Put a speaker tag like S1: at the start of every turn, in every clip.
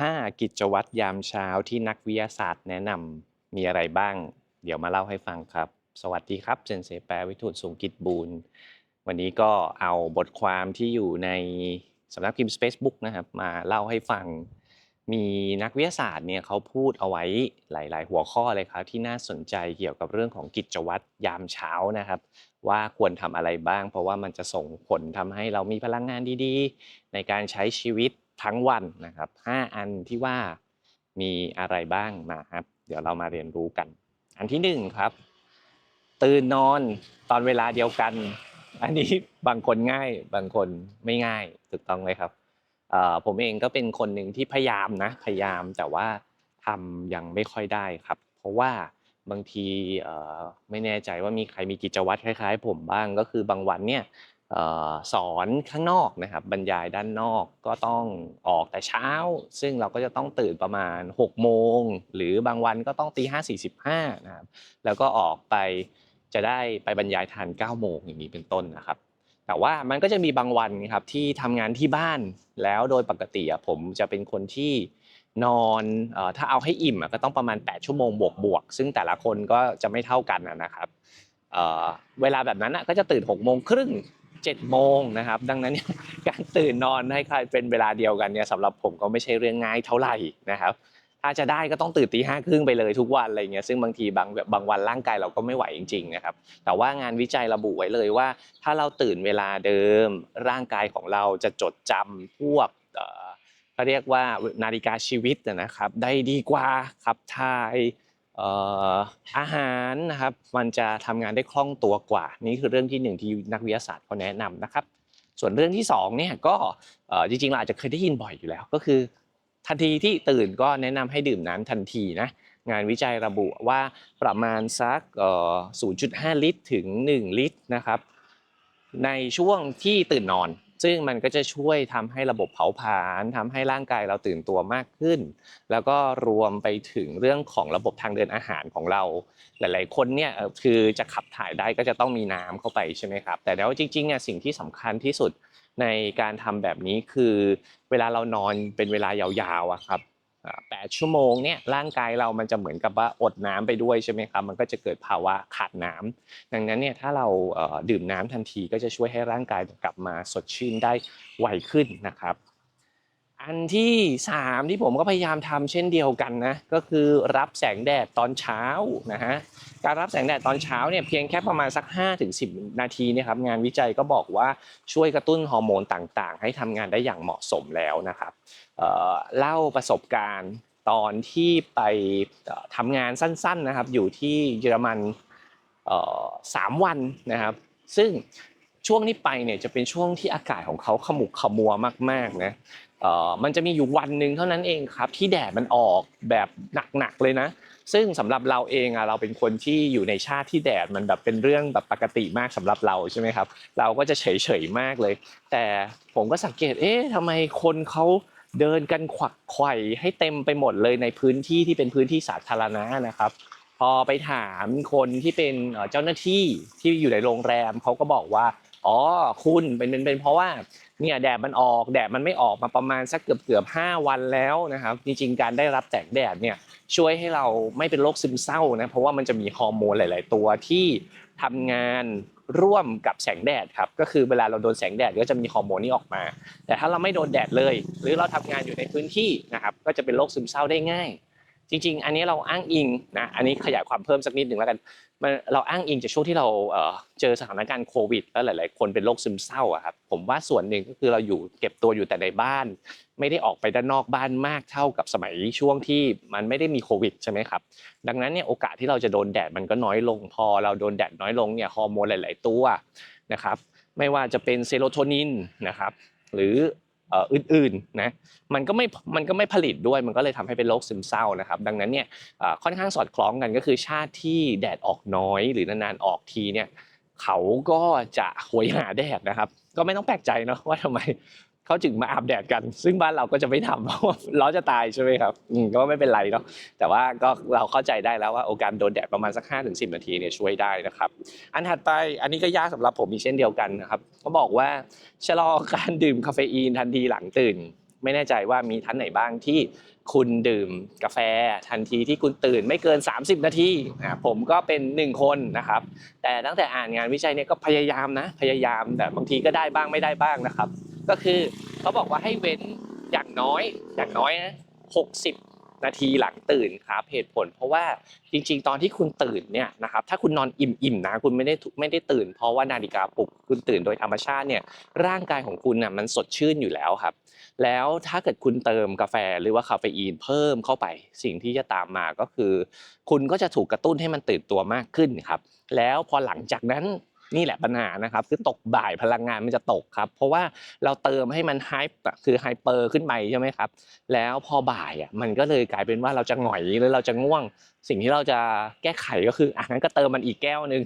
S1: 5 กิจวัตรยามเช้าที่นักวิทยาศาสตร์แนะนำมีอะไรบ้าง เดี๋ยวมาเล่าให้ฟังครับ สวัสดีครับเจนเซแปรวิทูตสูงกิจบูรณ์วันนี้ก็เอาบทความที่อยู่ในสำนักพิมพ์ Facebook นะครับมาเล่าให้ฟัง มีนักวิทยาศาสตร์เนี่ยเขาพูดเอาไว้หลาย ๆ หัวข้อเลยครับที่น่าสนใจเกี่ยวกับเรื่องของกิจวัตรยามเช้านะครับ ว่าควรทำอะไรบ้าง เพราะว่ามันจะส่งผลทำให้เรามีพลังงานดี ๆ ในการใช้ชีวิต ทั้งวันนะครับ 5 อันที่ว่ามีอะไรบ้างมาครับ เดี๋ยวเรามาเรียนรู้กัน อันที่หนึ่งครับ ตื่นนอนตอนเวลาเดียวกัน อันนี้บางคนง่ายบางคนไม่ง่ายถูกต้องเลยครับผมเองก็เป็นคนหนึ่งที่พยายามนะพยายามแต่ว่าทำยังไม่ค่อยได้ครับ เพราะว่าบางทีไม่แน่ใจว่ามีใครมีกิจวัตรคล้าย ๆ ผมบ้างก็คือบางวันเนี่ย สอนข้างนอกนะครับบรรยายด้านนอกก็ต้องออกแต่เช้า ซึ่งเราก็จะต้องตื่นประมาณ 6 โมง หรือบางวันก็ต้องตีห้าสี่สิบห้านะครับแล้วก็ออกไปจะได้ไปบรรยายทัน9โมงอย่างนี้เป็นต้นนะครับ แต่ว่ามันก็จะมีบางวันครับที่ทำงานที่บ้านแล้วโดยปกติผมจะเป็นคนที่นอนถ้าเอาให้อิ่มก็ต้องประมาณ 8 ชั่วโมงบวกบวกซึ่งแต่ละคนก็จะไม่เท่ากันนะครับเวลาแบบนั้นก็จะตื่น6โมงครึ่ง 7โมงนะครับ ดังนั้นการตื่นนอนให้ใครเป็นเวลาเดียวกันเนี่ยสำหรับผมก็ไม่ใช่เรื่องง่ายเท่าไหร่นะครับ ถ้าจะได้ก็ต้องตื่นตีห้าครึ่งไปเลยทุกวันอะไรเงี้ยซึ่งบางทีบางบางวันร่างกายเราก็ไม่ไหวจริงๆนะครับ แต่ว่างานวิจัยระบุไว้เลยว่า ถ้าเราตื่นเวลาเดิม ร่างกายของเราจะจดจำพวกเอ่อเขาเรียกว่านาฬิกาชีวิตนะครับ ได้ดีกว่าขับถ่าย อาหารนะครับมันจะทำงานได้คล่องตัวกว่า นี่คือเรื่องที่หนึ่งที่นักวิทยาศาสตร์เขาแนะนำนะครับ ส่วนเรื่องที่สองเนี่ยก็จริงๆเราอาจจะเคยได้ยินบ่อยอยู่แล้ว ก็คือทันทีที่ตื่นก็แนะนำให้ดื่มน้ำทันทีนะงานวิจัยระบุว่าประมาณสัก 0.5 ลิตรถึง 1 ลิตรนะครับ ในช่วงที่ตื่นนอน ซึ่งมันก็จะช่วยทำให้ระบบเผาผลาญทำให้ร่างกายเราตื่นตัวมากขึ้น แล้วก็รวมไปถึงเรื่องของระบบทางเดินอาหารของเรา หลาย ๆ คนเนี่ยคือจะขับถ่ายได้ก็จะต้องมีน้ำเข้าไปใช่ไหมครับ แต่แล้วจริงๆเนี่ยสิ่งที่สำคัญที่สุดในการทำแบบนี้คือ เวลาเรานอนเป็นเวลายาวๆอะครับ อ่าแปดชั่วโมงเนี่ยร่างกายเรามันจะเหมือนกับว่าอดน้ำไปด้วยใช่ไหมครับมันก็จะเกิดภาวะขาดน้ำดังนั้นเนี่ยถ้าเราดื่มน้ำทันทีก็จะช่วยให้ร่างกายกลับมาสดชื่นได้ไวขึ้นนะครับ อันที่สามที่ผมก็พยายามทำเช่นเดียวกันนะก็คือรับแสงแดดตอนเช้านะฮะการรับแสงแดดตอนเช้าเนี่ยเพียงแค่ประมาณสัก 5-10 นาทีเนะครับงานวิจัยก็บอกว่าช่วยกระตุ้นฮอร์โมนต่างๆ ให้ทำงานได้อย่างเหมาะสมแล้วนะครับเล่าประสบการณ์ตอนที่ไปเอ่อทำงานสั้นๆนะครับอยู่ที่เยอรมันสามวันนะครับ ซึ่งช่วงที่ไปเนี่ยจะเป็นช่วงที่อากาศของเขาขมุกขมัวมากๆนะ มันจะมีอยู่วันหนึ่งเท่านั้นเองครับ ที่แดดมันออกแบบหนักๆเลยนะ ซึ่งสำหรับเราเองอะเราเป็นคนที่อยู่ในชาติที่แดดมันแบบเป็นเรื่องแบบปกติมากสำหรับเราใช่ไหมครับ เราก็จะเฉยๆมากเลย แต่ผมก็สังเกตเอ๊ะทำไมคนเขาเดินกันขวักไขว่ให้เต็มไปหมดเลยในพื้นที่ที่เป็นพื้นที่สาธารณะนะครับ พอไปถามคนที่เป็นเจ้าหน้าที่ที่อยู่ในโรงแรมเขาก็บอกว่า อ๋อคุณเป็นเป็นเป็นเพราะว่าเนี่ยแดดมันออกแดดมันไม่ออกมาประมาณสักเกือบเกือบห้าวันแล้วนะครับจริงๆการได้รับแสงแดดเนี่ยช่วยให้เราไม่เป็นโรคซึมเศร้านะเพราะว่ามันจะมีฮอร์โมนหลาย ๆ ตัวที่ทำงานร่วมกับแสงแดดครับก็คือเวลาเราโดนแสงแดดก็จะมีฮอร์โมนนี้ออกมา แต่ถ้าเราไม่โดนแดดเลย หรือเราทำงานอยู่ในพื้นที่นะครับก็จะเป็นโรคซึมเศร้าได้ง่าย จริง ๆ อันนี้เราอ้างอิงนะอันนี้ขยายความเพิ่มสักนิดหนึ่งแล้วกันมันเราอ้างอิงจากช่วงที่เราเจอสถานการณ์โควิด แล้วหลาย ๆ คนเป็นโรคซึมเศร้าอะครับผมว่าส่วนหนึ่งก็คือเราอยู่เก็บตัวอยู่แต่ในบ้าน ไม่ได้ออกไปด้านนอกบ้านมากเท่ากับสมัยช่วงที่มันไม่ได้มีโควิดใช่ไหมครับดังนั้นเนี่ยโอกาสที่เราจะโดนแดดมันก็น้อยลง พอเราโดนแดดน้อยลงเนี่ยฮอร์โมนหลาย ๆ ตัวนะครับไม่ว่าจะเป็นเซโรโทนินนะครับหรือ อื่นๆนะมันก็ไม่มันก็ไม่ผลิตด้วยมันก็เลยทำให้เป็นโรคซึมเศร้านะครับ ดังนั้นเนี่ยค่อนข้างสอดคล้องกันก็คือชาติที่แดดออกน้อยหรือนานๆออกทีเนี่ยเขาก็จะหวยหาแดดนะครับ ก็ไม่ต้องแปลกใจเนาะว่าทำไม เขาจึงมาอาบแดดกัน ซึ่งบ้านเราก็จะไม่ทำเพราะว่าเร้อนจะตายใช่ไหมครับอืมก็ไม่เป็นไรเนาะแต่ว่าก็เราเข้าใจได้แล้วว่าโอกาสโดนแดดประมาณสัก5้าถึงสินาทีเนี่ยช่วยได้นะครับ อันถัดไปอันนี้ก็ยากสำหรับผมอีกเช่นเดียวกันนะครับเขาบอกว่าชะลอการดื่มคาเฟอีนทันทีหลังตื่น ไม่แน่ใจว่ามีท่านไหนบ้างที่คุณดื่มกาแฟทันทีที่คุณตื่นไม่เกิน 30 นาทีอ่าผมก็เป็นหนึ่งคนนะครับ แต่ตั้งแต่อ่านงานวิจัยเนี่ยก็พยายามนะพยายามแต่บางทีก็ได้บ้างไม่ได้บ้างนะครับ ก็คือเขาบอกว่าให้เว้นอย่างน้อยอย่างน้อยนะ60นาทีหลังตื่นครับเหตุผล เพราะว่าจริง ๆ ตอนที่คุณตื่นเนี่ยนะครับถ้าคุณนอนอิ่มๆนะคุณไม่ได้ไม่ได้ตื่น เพราะว่านาฬิกาปลุกคุณตื่นโดยธรรมชาติเนี่ยร่างกายของคุณน่ะมันสดชื่นอยู่แล้วครับ แล้วถ้าเกิดคุณเติมกาแฟหรือว่าคาเฟอีนเพิ่มเข้าไป สิ่งที่จะตามมาก็คือ คุณก็จะถูกกระตุ้นให้มันตื่นตัวมากขึ้นครับ แล้วพอหลังจากนั้น นี่แหละปัญหานะครับคือตกบ่ายพลังงานมันจะตกครับ เพราะว่าเราเติมให้มันไฮคือไฮเปอร์ขึ้นไปใช่ไหมครับ แล้วพอบ่ายอะมันก็เลยกลายเป็นว่าเราจะหงอยหรือเราจะง่วง สิ่งที่เราจะแก้ไขก็คืออะงั้นก็เติมมันอีกแก้วหนึง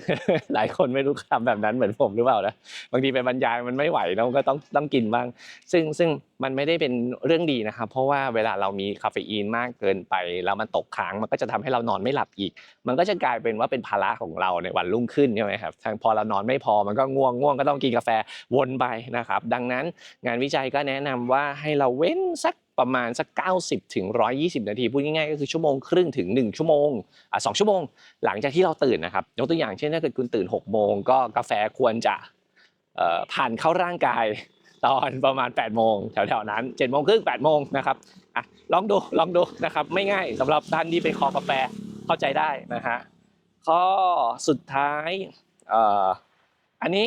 S1: หลายคนไม่รู้ทำแบบนั้นเหมือนผมหรือเปล่านะบางทีไปบรรยายมันไม่ไหวเราก็ต้องต้องกินบ้าง ซึ่งซึ่งมันไม่ได้เป็นเรื่องดีนะครับ เพราะว่าเวลาเรามีคาเฟอีนมากเกินไปแล้วมันตกค้างมันก็จะทำให้เรานอนไม่หลับอีก มันก็จะกลายเป็นว่าเป็นภาระของเราในวันรุ่งขึ้นใช่ไหมครับทางพอเรานอนไม่พอมันก็ง่วงง่วงก็ต้องกินกาแฟวนไปนะครับ ดังนั้นงานวิจัยก็แนะนำว่าให้เราเว้นสักประมาณสัก 90ถึง120 นาที พูดง่ายๆก็คือชั่วโมงครึ่งถึง 1 ชั่วโมงอะสองชั่วโมง หลังจากที่เราตื่นนะครับยกตัวอย่างเช่นถ้าเกิดคุณตื่น 6 โมงก็กาแฟควรจะผ่านเข้าร่างกายตอนประมาณ 8 โมงแถวๆนั้น7โมงครึ่ง8โมงนะครับอะลองดูลองดูนะครับไม่ง่ายสำหรับท่านที่เป็นคอกาแฟเข้าใจได้นะฮะข้อสุดท้าย อันนี้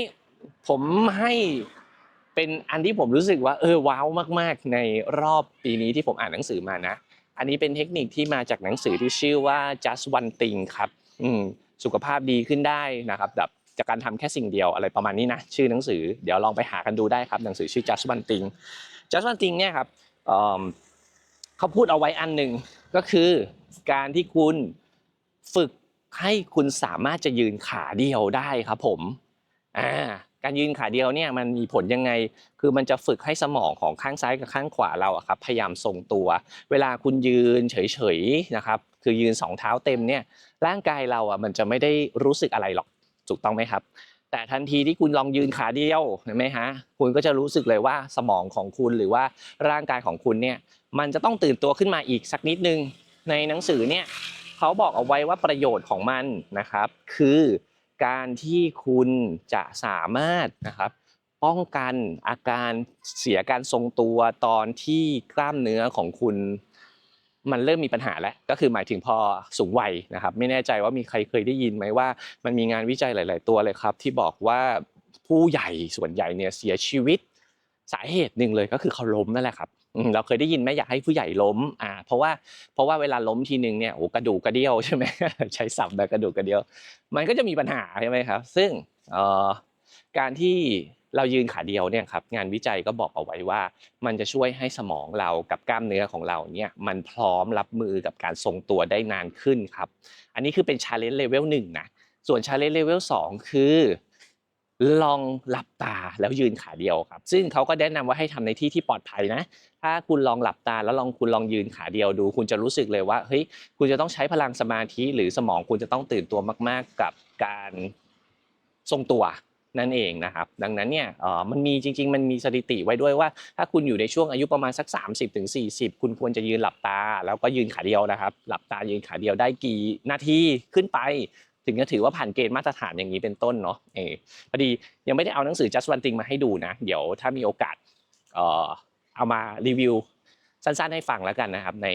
S1: ผมให้เป็นอันที่ผมรู้สึกว่าเออว้าวมาก ๆ ในรอบปีนี้ที่ผมอ่านหนังสือมานะ อันนี้เป็นเทคนิคที่มาจากหนังสือที่ชื่อว่า just one thing ครับอืมสุขภาพดีขึ้นได้นะครับแบบจากการทำแค่สิ่งเดียวอะไรประมาณนี้นะชื่อหนังสือเดี๋ยวลองไปหากันดูได้ครับหนังสือชื่อ just one thing just one thing เนี่ยครับเขาพูดเอาไว้อันหนึ่งก็คือการที่คุณฝึก ให้คุณสามารถจะยืนขาเดียวได้ครับผมอ่าการยืนขาเดียวเนี่ยมันมีผลยังไง คือมันจะฝึกให้สมองของข้างซ้ายกับข้างขวาเราครับพยายามทรงตัว เวลาคุณยืนเฉยๆนะครับ คือยืนสองเท้าเต็มเนี่ยร่างกายเราอะมันจะไม่ได้รู้สึกอะไรหรอกถูกต้องไหมครับ แต่ทันทีที่คุณลองยืนขาเดียวเห็นไหมฮะคุณก็จะรู้สึกเลยว่าสมองของคุณหรือว่าร่างกายของคุณเนี่ยมันจะต้องตื่นตัวขึ้นมาอีกสักนิดนึงในหนังสือเนี่ย เขาบอกเอาไว้ว่าประโยชน์ของมันนะครับ คือการที่คุณจะสามารถนะครับป้องกันอาการเสียการทรงตัวตอนที่กล้ามเนื้อของคุณ มันเริ่มมีปัญหาแล้วก็คือหมายถึงพอสูงวัยนะครับ ไม่แน่ใจว่ามีใครเคยได้ยินไหมว่า มันมีงานวิจัยหลาย ๆ ตัวเลยครับ ที่บอกว่าผู้ใหญ่ส่วนใหญ่เนี่ยเสียชีวิต สาเหตุหนึ่งเลยก็คือเขาล้มนั่นแหละครับเราเคยได้ยินไหมอยากให้ผู้ใหญ่ล้มอ่าเพราะว่าเพราะว่าเวลาล้มทีนึงเนี่ยโอ้กระดูกกระเดี่ยวใช่ไหมใช้ศัพท์แบบกระดูกกระเดี่ยว มันก็จะมีปัญหาใช่ไหมครับ ซึ่งเอ่อการที่เรายืนขาเดียวเนี่ยครับงานวิจัยก็บอกเอาไว้ว่า มันจะช่วยให้สมองเรากับกล้ามเนื้อของเราเนี่ยมันพร้อมรับมือกับการทรงตัวได้นานขึ้นครับ อันนี้คือเป็น challenge level หนึ่งนะส่วน challenge level สองคือ ลองหลับตาแล้วยืนขาเดียวครับ ซึ่งเขาก็แนะนำว่าให้ทำในที่ที่ปลอดภัยนะ ถ้าคุณลองหลับตาแล้วลองคุณลองยืนขาเดียวดู คุณจะรู้สึกเลยว่าเฮ้ยคุณจะต้องใช้พลังสมาธิหรือสมองคุณจะต้องตื่นตัวมาก ๆ กับการทรงตัวนั่นเองนะครับ ดังนั้นเนี่ยมันมีจริง ๆ มันมีสถิติไว้ด้วยว่า ถ้าคุณอยู่ในช่วงอายุประมาณสัก 30ถึง40คุณควรจะยืนหลับตา แล้วก็ยืนขาเดียวนะครับ หลับตายืนขาเดียวได้กี่นาทีขึ้นไป ถึงจะถือว่าผ่านเกณฑ์มาตรฐานอย่างนี้เป็นต้นเนาะเออพอดียังไม่ได้เอาหนังสือ just one thing มาให้ดูนะ เดี๋ยวถ้ามีโอกาสเอ่อเอามารีวิวสั้นๆให้ฟังแล้วกันนะครับ ใน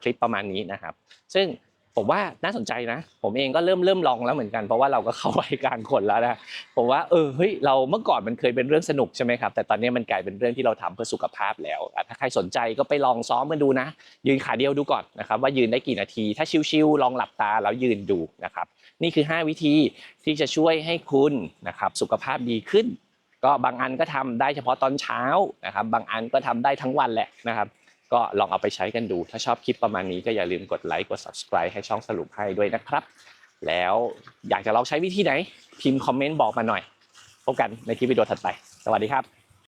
S1: คลิปประมาณนี้นะครับ ซึ่งผมว่าน่าสนใจนะ ผมเองก็เริ่มเริ่มลองแล้วเหมือนกันเพราะว่าเราก็เข้าวัยกลางคนแล้วนะผมว่าเออเฮ้ยเราเมื่อก่อนมันเคยเป็นเรื่องสนุกใช่ไหมครับแต่ตอนนี้มันกลายเป็นเรื่องที่เราทำเพื่อสุขภาพแล้ว ถ้าใครสนใจก็ไปลองซ้อมกันดูนะ ยืนขาเดียวดูก่อนนะครับว่ายืนได้กี่นาที ถ้าชิวๆลองหลับตาแล้วยืนดูนะครับ นี่คือ 5 วิธีที่จะช่วยให้คุณนะครับสุขภาพดีขึ้น ก็บางอันก็ทำได้เฉพาะตอนเช้านะครับ บางอันก็ทำได้ทั้งวันแหละนะครับ ก็ลองเอาไปใช้กันดู ถ้าชอบคลิปประมาณนี้ก็อย่าลืมกดไลค์กด subscribe ให้ช่องสรุปให้ด้วยนะครับ แล้วอยากจะลองใช้วิธีไหน พิมพ์คอมเมนต์บอกมาหน่อย พบกันในคลิปวิดีโอถัดไป สวัสดีครับ